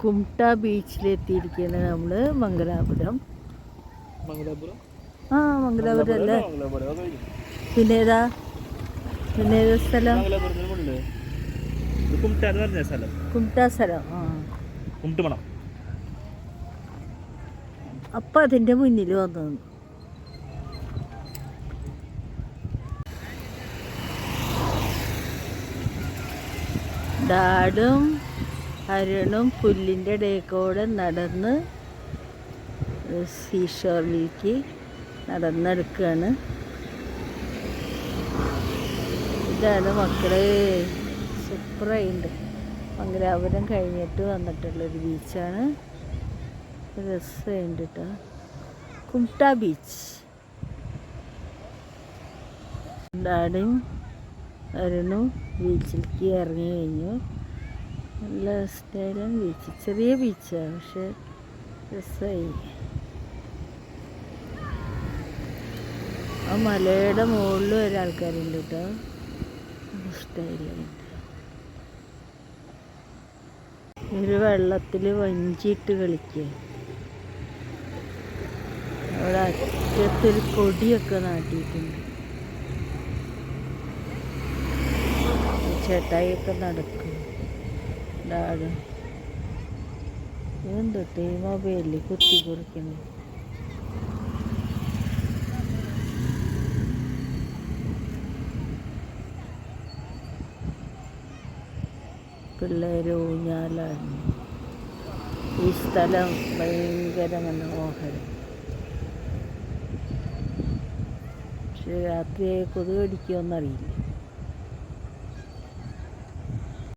കുംട്ട ബീച്ചിലെത്തിയിരിക്കുകയാണ് നമ്മൾ മംഗലാപുരം. മംഗലാപുരം? ആ മംഗലാപുരം അല്ലേ. പിന്നെ ഏതാ പിന്നെ ഏതാ സ്ഥലം. കുംട്ട സ്ഥലം ആ. കുമിട്ടുമണം അപ്പം അതിന്റെ മുന്നിൽ വന്നു ഡാഡും അരുണും പുല്ലിന്റെ ഇടയിൽക്കൂടെ നടന്ന് സീഷോറിലേക്ക് നടന്നെടുക്കുകയാണ് ഇതാണ് മക്കളെ സൂപ്പറായിട്ടുണ്ട് മംഗലാപുരം കഴിഞ്ഞിട്ട് വന്നിട്ടുള്ളൊരു ബീച്ചാണ്. രസമുണ്ട് കേട്ടോ കുംട്ട ബീച്ച്. ഡാഡിയും അരുണും ബീച്ചിലേക്ക് ഇറങ്ങി കഴിഞ്ഞു. നല്ല സ്റ്റൈലും ബീച്ച് ചെറിയ ബീച്ചാണ് പക്ഷെ രസമായി ആ മലയുടെ മുകളിൽ വരെ ആൾക്കാരുണ്ട് കേട്ടോ സ്റ്റൈലുണ്ട് ഒരു വെള്ളത്തിൽ വഞ്ചിയിട്ട് കളിക്കുക അവിടെ അറ്റത്തൊരു കൊടിയൊക്കെ നാട്ടിയിട്ടുണ്ട്. ചേട്ടായിയൊക്കെ നടക്കും. ഡാഡ് എന്തൊട്ട് ഈ മൊബൈലിൽ കുത്തി കുറിക്കുന്നു? പിള്ളേർ ഊഞ്ഞാലാണ് ഈ സ്ഥലം ഭയങ്കര മനോഹരം പക്ഷെ രാത്രി കൊതുക് കടിക്കുമെന്നറിയില്ല